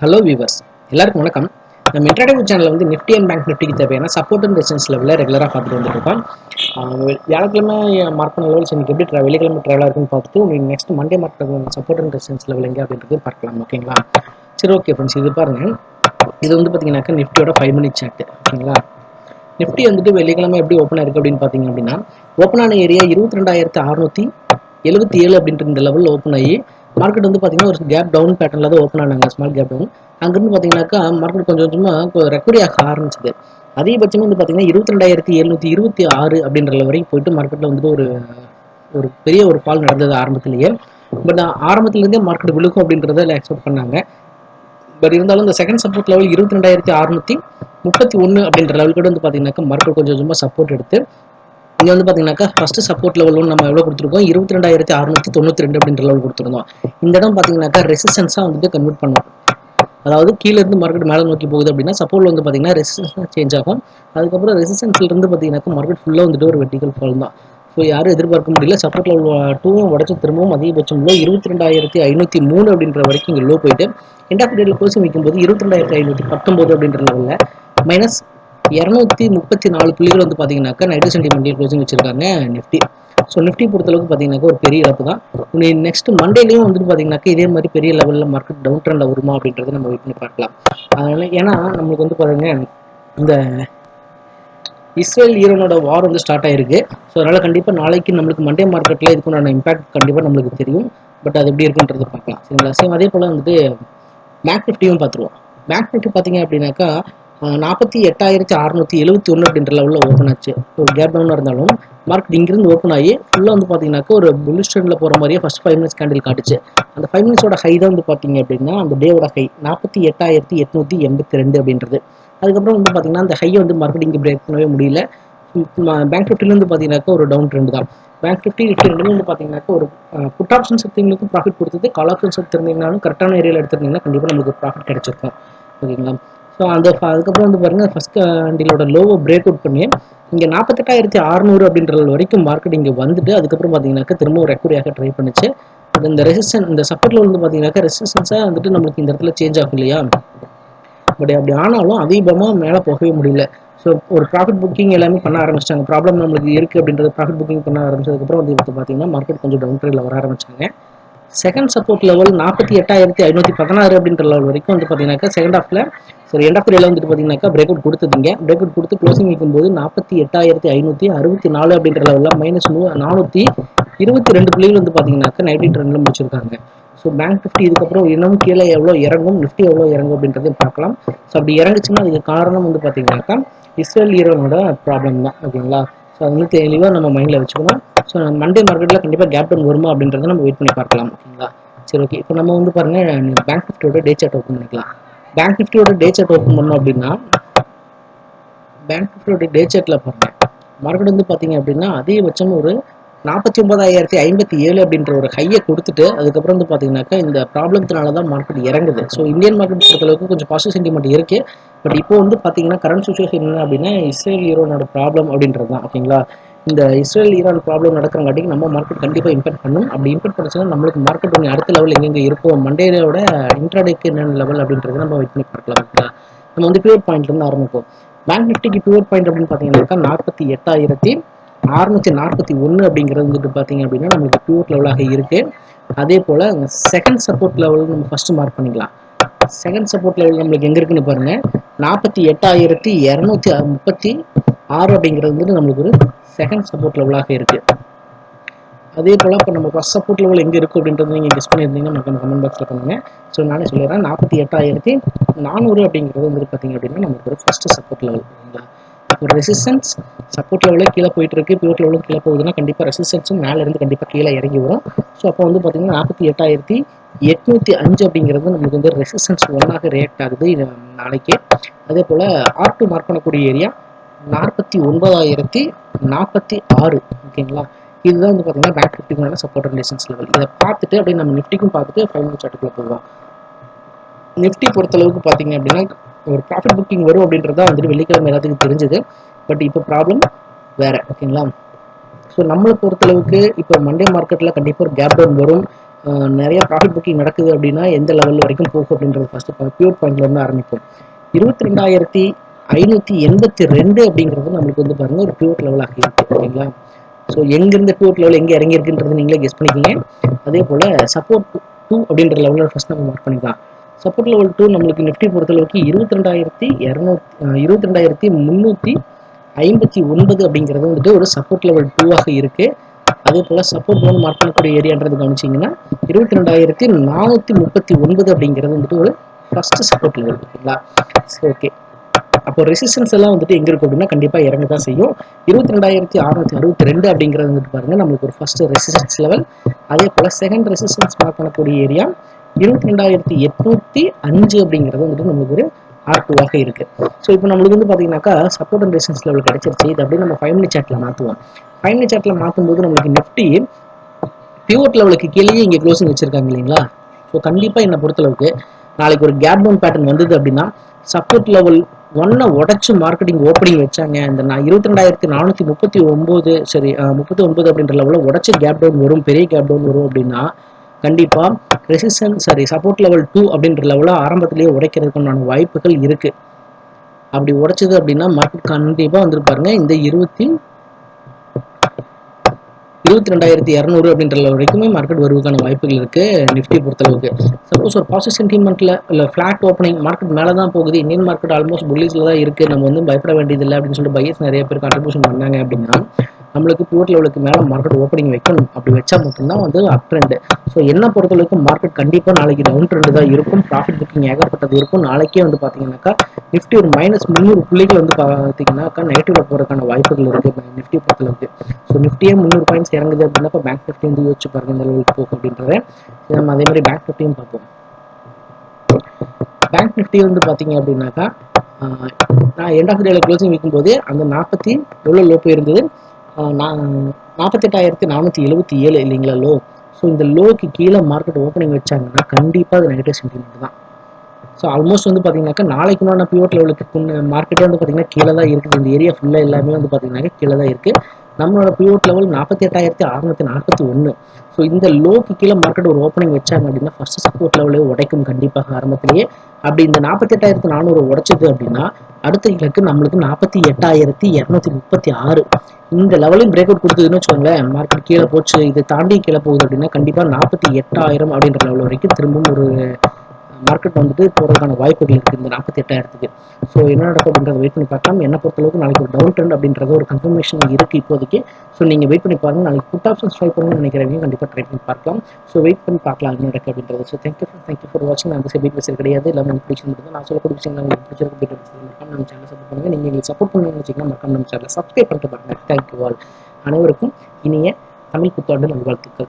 Hello viewers எல்லாருக்கும் வணக்கம். நம்ம இன்டர்டேவ் சேனலில் வந்து நிஃப்டி அண்ட் பேங்க் நிஃப்டிக்கு தேவையான சப்போர்ட் அண்ட் ரெசிஸ்டன்ஸ் லெவலில் ரெகுலராக பார்த்துட்டு வந்துருக்கோம் வியாழக்கிழமை மார்க் லெவல்ஸ் எனக்கு எப்படி ட்ரா வெள்ளிக்கிழமை ட்ராவலாக இருக்குன்னு பார்த்துட்டு உங்களுக்கு next Monday mark support and resistance level எங்கே அப்படின்றது பார்க்கலாம் ஓகேங்களா சரி ஓகே ஃப்ரெண்ட்ஸ் இது பாருங்கள் இது வந்து பார்த்தீங்கன்னாக்கா நிஃப்டியோட ஃபைவ் மினிட் சார்ட் ஓகேங்களா நிஃப்டி வந்துட்டு வெள்ளிக்கிழமை எப்படி ஓப்பன் ஆயிருக்கு அப்படின்னு பார்த்தீங்க அப்படின்னா ஓப்பன் ஆன ஏரியா இருபத்தி ரெண்டாயிரத்து அறுநூற்றி எழுபத்தி ஏழு அப்படின்ற இந்த லெவலில் ஓப்பன் ஆகி மார்க்கெட் வந்து பார்த்தீங்கன்னா ஒரு கேப் டவுன் பேட்டர்னில் தான் ஓப்பன் ஆனாங்க ஸ்மால் கேப் டவுன் அங்கிருந்து பார்த்தீங்கன்னாக்கா மார்க்கெட் கொஞ்சம் கொஞ்சமாக ரெக்கவரி ஆக ஆரம்பிச்சது. அதிகபட்சமாக வந்து பார்த்தீங்கன்னா இருபத்தி ரெண்டாயிரத்தி எழுநூற்றி இருபத்தி ஆறு அப்படின்ற வரைக்கும் போயிட்டு மார்க்கெட்டில் வந்துட்டு ஒரு ஒரு பெரிய ஒரு ஃபால் நடந்தது ஆரம்பத்திலேயே. பட் ஆரம்பத்துலேருந்தே மார்க்கெட் விழுக்கும் அப்படின்றத எக்ஸ்பெக்ட் பண்ணாங்க. பட் இருந்தாலும் இந்த செகண்ட் சப்போர்ட் லெவல் இருபத்தி ரெண்டாயிரத்தி அறுநூத்தி முப்பத்தி ஒன்று அப்படின்ற லெவல் கூட வந்து பார்த்தீங்கன்னாக்கா மார்க்கெட் கொஞ்சம் கொஞ்சமாக சப்போர்ட் எடுத்து இங்கே வந்து பார்த்தீங்கன்னாக்கா ஃபர்ஸ்ட் சப்போர்ட் லெவல் நம்ம எவ்வளோ கொடுத்துருக்கோம்? இருபத்தி ரெண்டாயிரத்தி அறுநூத்தி தொண்ணூற்றி ரெண்டு அப்படின்ற லெவல் கொடுத்துருந்தோம். இந்த இடம் பார்த்தீங்கன்னாக்கா ரெசிஸ்டன்ஸாக வந்துட்டு கன்வெர்ட் பண்ணும். அதாவது கீழே இருந்து மார்க்கெட் மேலே நோக்கி போகுது அப்படின்னா சப்போர்ட் வந்து பார்த்தீங்கன்னா ரெசிஸ்டன்ஸ் சேஞ்ச் ஆகும். அதுக்கப்புறம் ரெசிஸ்டன்ஸ்லேருந்து பார்த்தீங்கன்னாக்கா மார்க்கெட் ஃபுல்லாக வந்துட்டு ஒரு வெர்டிகல் ஃபால் தான். ஸோ யாரும் எதிர்பார்க்க முடியல. சப்போர்ட் லெவல் டூவும் உடச்சு திரும்பவும் அதிகபட்சம் லோ இருபத்தி ரெண்டாயிரத்தி ஐநூற்றி மூணு அப்படின்ற வரைக்கும் இங்கே லோ போயிட்டு எண்ட் ஆஃப் டேல க்ளோசிங் வைக்கும்போது இருபத்தி ரெண்டாயிரத்தி ஐநூற்றி பத்தொம்போது அப்படின்ற லெவலில் மைனஸ் இரநூத்தி முப்பத்தி நாலு புள்ளிகள் வந்து பார்த்தீங்கன்னாக்கா நைட்டு சென்டிமெண்ட் க்ளோசிங் வச்சிருக்காங்க நிஃப்டி ஸோ நிஃப்டி பொறுத்தளவுக்கு பார்த்தீங்கன்னாக்கா ஒரு பெரிய இழப்பு தான். நெக்ஸ்ட் மண்டேலையும் வந்துட்டு பார்த்தீங்கன்னாக்கா இதே மாதிரி பெரிய லெவலில் மார்க்கெட் டவுன் ட்ரெண்டில் வருமா அப்படின்றத நம்ம வெயிட் பண்ணி பார்க்கலாம். அதனால ஏன்னா நம்மளுக்கு வந்து பாருங்க இந்த இஸ்ரேல் ஈரானோட வார் வந்து ஸ்டார்ட் ஆயிருக்கு. ஸோ அதனால் கண்டிப்பாக நாளைக்கு நம்மளுக்கு மண்டே மார்க்கெட்டில் இதுக்குண்டான இம்பாக்ட் கண்டிப்பாக நம்மளுக்கு தெரியும். பட் அது எப்படி இருக்குன்றது பார்க்கலாம். சரிங்களா? சேம் அதே போல் வந்துட்டு மேக் நிஃப்டியும் பார்த்துருவோம். மேக் நிஃப்டி பார்த்தீங்க அப்படின்னாக்கா நாற்பத்தி எட்டாயிரத்தி அறுநூத்தி எழுபத்தி ஒன்று அப்படின்ற லெவலில் ஓப்பன் ஆச்சு. ஒரு கேப் டவுனாக இருந்தாலும் மார்க்கெட் இங்கிருந்து ஓப்பன் ஆகி ஃபுல்லாக வந்து பார்த்தீங்கன்னாக்கா ஒரு புல்லிஷ் ட்ரெண்டில் போகிற மாதிரியே ஃபஸ்ட் ஃபைவ் மினிட்ஸ் கேண்டில் காட்டுச்சு. அந்த ஃபைவ் மினிட்ஸோட ஹை தான் வந்து பார்த்தீங்க அப்படின்னா அந்த டேவோட ஹை நாற்பத்தி எட்டாயிரத்தி எட்நூற்றி எண்பத்தி ரெண்டு அப்படின்றது. அதுக்கப்புறம் வந்து பார்த்தீங்கன்னா அந்த ஹையை வந்து மார்க்கெட் இங்கே பிரேக் பண்ணவே முடியல. பேங்க் நிஃப்டிலேருந்து பார்த்தீங்கன்னாக்கா ஒரு டவுன் ட்ரெண்ட் தான். பேங்க் நிஃப்டி நிஃப்டி ரெண்டுமே வந்து பார்த்தீங்கன்னாக்கா ஒரு புட் ஆப்ஷன்ஸ் எடுத்தவங்களுக்கும் ப்ராஃபிட் கொடுத்தது கால் ஆப்ஷன்ஸ் எடுத்திருந்தீங்கனாலும் கரெக்டான ஏரியாவில் எடுத்திருந்தீங்கன்னா கண்டிப்பாக நமக்கு ப்ராஃபிட் கிடைச்சிருக்கும். ஓகேங்களா? ஸோ அந்த அதுக்கப்புறம் வந்து பாருங்கள் ஃபஸ்ட் கண்டிலோட லோவை பிரேக் அவுட் பண்ணி இங்கே நாற்பத்தெட்டாயிரத்தி அறநூறு அப்படின்ற வரைக்கும் மார்க்கெட் இங்கே வந்துட்டு அதுக்கப்புறம் பார்த்தீங்கன்னாக்கா திரும்ப ஒரு ரெக்கூரியாக ட்ரை பண்ணிச்சு. அது இந்த ரெசிஸ்டன் இந்த சப்போர்ட்டில் வந்து பார்த்தீங்கன்னாக்கா ரெசிஸ்டன்ஸாக வந்துட்டு நம்மளுக்கு இந்த இடத்துல சேஞ்ச் ஆகும் இல்லையா? பட் அப்படி ஆனாலும் அதீபமாக மேலே போகவே முடியல. ஸோ ஒரு ப்ராஃபிட் புக்கிங் எல்லாமே பண்ண ஆரம்பிச்சிட்டாங்க. ப்ராப்ளம் நம்மளுக்கு இருக்குது அப்படின்றது ப்ராஃபிட் புக்கிங் பண்ண ஆரம்பிச்சதுக்கப்புறம் வந்து இப்போ பார்த்தீங்கன்னா மார்க்கெட் கொஞ்சம் டவுன் ட்ரெண்டில் வர ஆரம்பிச்சாங்க. செகண்ட் சப்போர்ட் லெவல் நாற்பத்தி எட்டாயிரத்தி ஐநூற்றி பதினாறு அப்படின்ற லெவல் வரைக்கும் வந்து பார்த்தீங்கன்னாக்கா செகண்ட் ஹாஃபில் சரி எண்ட் ஆஃப் டேல வந்துட்டு பார்த்தீங்கன்னாக்கா பிரேக் அவுட் கொடுத்ததுங்க. பிரேக் அவுட் கொடுத்து க்ளோசிங் வைக்கும்போது நாற்பத்தி எட்டாயிரத்தி ஐநூற்றி அறுபத்தி நாலு அப்படின்ற லெவலில் மைனஸ் நூ நானூற்றி இருபத்தி ரெண்டு புள்ளிகள் வந்து பார்த்தீங்கன்னாக்கா நைன்டி ட்ரெண்டில் முடிச்சிருக்காங்க. ஸோ பேங்க் நிஃப்டி இதுக்கப்புறம் இன்னும் கீழே எவ்வளோ இறங்கும் நிஃப்டி எவ்வளோ இறங்கும் அப்படின்றதையும் பார்க்கலாம். ஸோ அப்படி இறங்குச்சுன்னா அதுக்கு காரணம் வந்து பார்த்தீங்கன்னாக்கா இஸ்ரேல் ஈரோனோட ப்ராப்ளம் தான் ஓகேங்களா? ஸோ அது வந்து தெளிவாக நம்ம மைண்டில் வச்சுக்கணும். ஸோ நம்ம மண்டே மார்க்கெட்டில் கண்டிப்பாக கேப் டவுன் வருமா அப்படின்றத நம்ம வெயிட் பண்ணி பார்க்கலாம் ஓகேங்களா? சரி ஓகே. இப்போ நம்ம வந்து பாருங்கள் பேங்க் நிஃப்டியோட டே சார்ட் ஓப்பன் பண்ணிக்கலாம். பேங்க் நிஃப்டியோட டே சார்ட் ஓப்பன் பண்ணோம் அப்படின்னா பேங்க் நிஃப்டியோட டே சார்ட்டில் பாருங்கள் மார்க்கெட் வந்து பார்த்தீங்க அப்படின்னா அதிகபட்சம் ஒரு நாற்பத்தி ஒன்பதாயிரத்தி ஐம்பத்தி ஏழு அப்படின்ற ஒரு ஹையை கொடுத்துட்டு அதுக்கப்புறம் வந்து பார்த்தீங்கன்னாக்கா இந்த ப்ராப்ளத்தினால தான் மார்க்கெட் இறங்குது. ஸோ இந்தியன் மார்க்கெட் பொறுத்தளவுக்கு கொஞ்சம் பாசிட்டிவ் சென்டிமெண்ட் இருக்குது பட் இப்போ வந்து பார்த்தீங்கன்னா கரண்ட் சுச்சுவேஷன் என்ன அப்படின்னா இஸ்ரேல் ஈரோனோட ப்ராப்ளம் அப்படின்றது தான் ஓகேங்களா? இந்த இஸ்ரேல் ஈரான் ப்ராப்ளம் நடக்கிறங்காட்டிக்கு நம்ம மார்க்கெட் கண்டிப்பாக இம்பேக்ட் பண்ணும். அப்படி இம்பேக்ட் பண்ணிச்சுன்னா நம்மளுக்கு மார்க்கெட் ஒன்று அடுத்த லெவல் எங்கெங்கே இருக்கும் மண்டேயோட இன்ட்ராடேக்கு என்னென்ன லெவல் அப்படின்றத நம்ம வெயிட் பண்ணி பார்க்கலாம் ஓகேங்களா நம்ம வந்து பியூர் பாயிண்ட்லேருந்து ஆரம்பிப்போம். பேங்க் நிஃப்டிக்கு பியூர் பாயிண்ட் அப்படின்னு பார்த்தீங்கன்னாக்கா நாற்பத்தி எட்டாயிரத்தி அறுநூற்றி நாற்பத்தி ஒன்று அப்படிங்கிறது வந்துட்டு பார்த்தீங்க அப்படின்னா நமக்கு பியூர் லெவலாக இருக்குது அதே போல் செகண்ட் சப்போர்ட் லெவல் நம்ம ஃபஸ்ட்டு மார்க் பண்ணிக்கலாம். செகண்ட் சப்போர்ட் லெவல் நம்மளுக்கு எங்கே இருக்குன்னு பாருங்கள் நாற்பத்தி எட்டாயிரத்தி இரநூத்தி முப்பத்தி ஆறு அப்படிங்கிறது வந்துட்டு நம்மளுக்கு ஒரு செகண்ட் சப்போர்ட் லெவலாக இருக்குது அதே போல் இப்போ நம்ம ஃபஸ்ட் சப்போர்ட் லெவல் எங்கே இருக்குது அப்படின்றது நீங்கள் கெஸ் பண்ணியிருந்தீங்கன்னா நமக்கு கமெண்ட் பாக்ஸில் பண்ணுங்க. ஸோ நானே சொல்லிடுறேன். நாற்பத்தி எட்டாயிரத்தி நானூறு அப்படிங்கிறது வந்து பார்த்தீங்க அப்படின்னா நமக்கு ஒரு ஃபஸ்ட்டு சப்போர்ட் லெவல் ஓகேங்களா இப்போ ரெசிஸ்டன்ஸ் சப்போர்ட் லெவலே கீழே போயிட்டு இருக்கு. பியூர் லெவலும் கீழே போகுதுன்னா கண்டிப்பாக ரெசிஸ்டன்ஸும் மேலேருந்து கண்டிப்பாக கீழே இறங்கி வரும். ஸோ அப்போ வந்து பார்த்தீங்கன்னா நாற்பத்தி எட்டாயிரத்தி எட்நூத்தி அஞ்சு அப்படிங்கிறது நமக்கு வந்து ரெசிஸ்டன்ஸ் ஒன்றாக ரியாக்ட் ஆகுது. நாளைக்கே. அதே போல் ஆர் டூ மார்க் பண்ணக்கூடிய ஏரியா நாற்பத்தி ஒன்பதாயிரத்தி நாற்பத்தி ஆறு ஓகேங்களா? இதுதான் வந்து பார்த்தீங்கன்னா பேங்க் நிஃப்டிக்கான சப்போர்ட் ரிலேஷன்ஸ் லெவல் இதை பார்த்துட்டு அப்படியே நம்ம நிஃப்டிக்கும் பார்த்துட்டு ஃபைவ் மினிட் சார்ட்டுக்குள்ள போவோம் நிஃப்டி பொறுத்தளவுக்கு பார்த்தீங்க அப்படின்னா ஒரு ப்ராஃபிட் புக்கிங் வரும் அப்படின்றத வந்துட்டு வெள்ளிக்கிழமை எல்லாத்துக்கும் தெரிஞ்சது. பட் இப்போ ப்ராப்ளம் வேற ஓகேங்களா? ஸோ நம்மளை பொறுத்தளவுக்கு இப்போ மண்டே மார்க்கெட்டில் கண்டிப்பாக ஒரு கேப் டவுன் வரும். நிறைய ப்ராஃபிட் புக்கிங் நடக்குது அப்படின்னா எந்த லெவல் வரைக்கும் போகும் அப்படின்றது ஃபஸ்ட்டு பியூர் பாயிண்ட்லேருந்து ஆரம்பிப்போம். இருபத்தி ரெண்டாயிரத்தி ஐநூற்றி எண்பத்தி ரெண்டு அப்படிங்கிறது நம்மளுக்கு வந்து பாருங்க ஒரு பியூர் லெவலாக இருக்கு ஓகேங்களா? ஸோ எங்கேருந்து பியூர் லெவல் எங்கே இறங்கியிருக்குன்றது நீங்களே கெஸ் பண்ணிக்கிங்க. அதே போல் சப்போர்ட் டூ அப்படின்ற லெவலில் ஃபஸ்ட் நம்ம மார்க் பண்ணிக்கலாம். சப்போர்ட் லெவல் டூ நம்மளுக்கு நிஃப்டி பொறுத்தளவுக்கு இருபத்தி ரெண்டாயிரத்தி இரநூத்தி இருபத்தி ரெண்டாயிரத்தி முந்நூற்றி ஐம்பத்தி ஒன்பது அப்படிங்கிறது வந்துட்டு ஒரு சப்போர்ட் லெவல் டூவாக இருக்குது அதே போல் சப்போர்ட் லோன் மார்க் பண்ணக்கூடிய ஏரியான்றது கவனிச்சிங்கன்னா இருபத்தி ரெண்டாயிரத்தி நானூற்றி முப்பத்தி ஒன்பது அப்படிங்கிறது வந்துட்டு ஒரு ஃபஸ்ட்டு சப்போர்ட் லெவல் ஓகேங்களா? ஓகே அப்போ ரெசிஸ்டன்ஸ் எல்லாம் வந்துட்டு எங்க இருக்கும் அப்படின்னா கண்டிப்பா இறங்க தான் செய்யும். இருபத்தி ரெண்டாயிரத்தி அறுநூத்தி அறுபத்தி ரெண்டு அப்படிங்கிறது வந்துட்டு பாருங்க நம்மளுக்கு ஒரு ஃபர்ஸ்ட் ரெசிஸ்டன்ஸ் லெவல் அதே போல செகண்ட் ரெசிஸ்டன்ஸ் மார்க் பண்ணக்கூடிய ஏரியா இருபத்தி ரெண்டாயிரத்தி எட்நூத்தி அஞ்சு அப்படிங்கிறது வந்துட்டு நம்மளுக்கு ஒரு ஆர் டூவாக இருக்கு. ஸோ இப்போ நம்மளுக்கு வந்து பாத்தீங்கன்னாக்கா சப்போர்ட் அண்ட் ரெசிஸ்டன்ஸ் லெவல் கிடைச்சிருச்சு. இது அப்படியே நம்ம ஃபைவ் மினிட் சார்ட்ல மாற்றுவோம் ஃபைவ் மினிட் சார்ட்ல மாற்றும் போது நம்மளுக்கு நிஃப்டி பியூட் லெவலுக்கு கீழேயே இங்கே க்ளோசிங் வச்சிருக்காங்க இல்லைங்களா? ஸோ கண்டிப்பாக என்னை பொறுத்தளவுக்கு நாளைக்கு ஒரு கேப் டவுன் பேட்டர்ன் வந்தது அப்படின்னா சப்போர்ட் லெவல் ஒன்னை உடச்சு மார்க்கெட்டிங் ஓப்பனிங் வச்சாங்க. இந்த நான் இருபத்தி ரெண்டாயிரத்தி நானூற்றி முப்பத்தி ஒம்பது சரி முப்பத்தி ஒன்பது அப்படின்ற லெவலில் உடச்சி கேப் டவுன் வரும் பெரிய கேப் டவுன் வரும் அப்படின்னா கண்டிப்பாக resistance sorry support level two அப்படின்ற லெவலில் ஆரம்பத்திலேயே உடைக்கிறதுக்குண்டான வாய்ப்புகள் இருக்குது அப்படி உடைச்சது அப்படின்னா மார்க்கெட் கண்டிப்பாக வந்துருப்பாருங்க இந்த இருபத்தி இருபத்தி ரெண்டாயிரத்தி இரநூறு அப்படின்ற வரைக்குமே மார்க்கெட் வருவதற்கான வாய்ப்புகள் இருக்கு. நிஃப்டி பொறுத்தளவுக்கு. சப்போஸ் ஒரு பாசிட்டிவ் சென்டிமெண்ட்ல இல்ல ஃபிளாட் ஓப்பனிங் மார்க்கெட் மேலே தான் போகுது. இந்தியன் மார்க்கெட் ஆல்மோஸ்ட் புல்லிஸ்ல தான் இருக்கு. நம்ம வந்து பயப்பட வேண்டியதில்லை அப்படின்னு சொல்லிட்டு பயஸ் நிறைய பேர் கான்ட்ரிபியூஷன் பண்ணாங்க அப்படின்னா நம்மளுக்கு பியூர் லெவலுக்கு மேலே மார்க்கெட் ஓப்பனிங் வைக்கணும். அப்படி வச்சா மட்டும்தான் வந்து அப் ட்ரெண்ட் ஸோ என்ன பொறுத்தளவுக்கு மார்க்கெட் கண்டிப்பாக நாளைக்கு டவுன் ட்ரெண்ட் தான் இருக்கும். ப்ராஃபிட் புக்கிங் ஏகப்பட்டது இருக்கும். நாளைக்கே வந்து பார்த்தீங்கன்னாக்கா நிஃப்டி ஒரு மைனஸ் முந்நூறு புள்ளிகள் வந்து பார்த்தீங்கன்னாக்கா நெகட்டிவ்ல போகிறதுக்கான வாய்ப்புகள் இருக்கு. நிஃப்டி பொறுத்தளவுக்கு. ஸோ நிஃப்டியே முந்நூறு பாயிண்ட்ஸ் இறங்குது அப்படின்னா பேங்க் நிஃப்டி வந்து யோசிச்சு பாருங்க இந்த லெவலுக்கு போகும் அப்படின்றத. நம்ம அதே மாதிரி பேங்க் நிஃப்டியும் பார்ப்போம். பேங்க் நிஃப்டி வந்து பார்த்தீங்க அப்படின்னாக்கா நான் எண்ட் ஆஃப் டேல க்ளோசிங் வைக்கும்போது அந்த நாற்பத்தி எவ்வளோ லோ போயிருந்தது? நான் நாற்பத்தெட்டாயிரத்தி நானூற்றி எழுபத்தி ஏழு இல்லைங்களா லோ ஸோ இந்த லோக்கு கீழே மார்க்கெட் ஓப்பனிங் வச்சாங்கன்னா கண்டிப்பாக அது நெகட்டிவ் சென்டிமெண்ட் தான். ஸோ ஆல்மோஸ்ட் வந்து பார்த்தீங்கன்னாக்கா நாளைக்கு நான் பியூர் லெவலுக்கு மார்க்கெட்டே வந்து பார்த்தீங்கன்னா கீழே தான் இருக்குது. இந்த ஏரியா ஃபுல்லாக எல்லாமே வந்து பார்த்தீங்கன்னாக்கா கீழே தான் இருக்குது நம்மளோட பியூட் லெவல் நாற்பத்தி எட்டாயிரத்தி அறுநூத்தி நாற்பத்தி ஒன்று ஸோ இந்த லோக்கு கீழே மார்க்கெட் ஒரு ஓப்பனிங் வச்சாங்க அப்படின்னா ஃபர்ஸ்ட் சப்போர்ட் லெவலே உடைக்கும் கண்டிப்பாக ஆரம்பத்திலேயே. அப்படி இந்த நாற்பத்தி எட்டாயிரத்தி நானூறு உடைச்சது அப்படின்னா அடுத்த இலக்கு நம்மளுக்கு நாற்பத்தி எட்டாயிரத்தி இரநூத்தி முப்பத்தி ஆறு. இந்த லெவலையும் பிரேக் அவுட் கொடுத்ததுன்னு வச்சுக்கோங்களேன் மார்க்கெட் கீழே போச்சு இதை தாண்டி கீழே போகுது அப்படின்னா கண்டிப்பாக நாற்பத்தி எட்டாயிரம் அப்படின்ற லெவல் வரைக்கும் திரும்பவும் ஒரு மார்க்கெட் வந்துட்டு போகிறதுக்கான வாய்ப்புகள் இருக்குது இந்த நாற்பத்தி எட்டாயிரத்துக்கு ஸோ என்ன நடக்கும் அப்படின்றத வெயிட் பண்ணி பார்க்கலாம். என்ன பொறுத்தளவுக்கு நாளைக்கு ஒரு டவுன் ட்ரெண்ட் அப்படின்றது ஒரு கன்ஃபர்மேஷன் இருக்குது இப்போதைக்கு. ஸோ நீங்கள் வெயிட் பண்ணி பாருங்க. நாளைக்கு புட் ஆப்ஷன்ஸ் ட்ரை பண்ணணும்னு நினைக்கிறவங்க கண்டிப்பாக ட்ரை பண்ணி பார்க்கலாம். ஸோ வெயிட் பண்ணி பார்க்கலாம் என்ன நடக்கு அப்படின்றது. ஸோ தேங்க்யூ தேங்க்யூ ஃபார் வாட்சிங் நான் வந்து வீட் பேசுறது கிடையாது. எல்லாமே உங்களுக்கு பிடிச்சிருந்தது நான் சொல்லக்கூடிய விஷயங்கள் உங்களுக்கு பிடிச்சிருக்கு வீடியோ நம்ம சேனல் சப்போர்ட் பண்ணுங்க. நீங்கள் எங்களுக்கு சப்போர்ட் பண்ணணும்னு வச்சிங்கன்னா மறக்காம நம்ம சேனலை சப்ஸ்கிரைப் பண்ணிட்டு பாருங்க. தேங்க்யூ ஆல் அனைவருக்கும் இனிய தமிழ் புத்தாண்டு நல்வாழ்த்துக்கள்.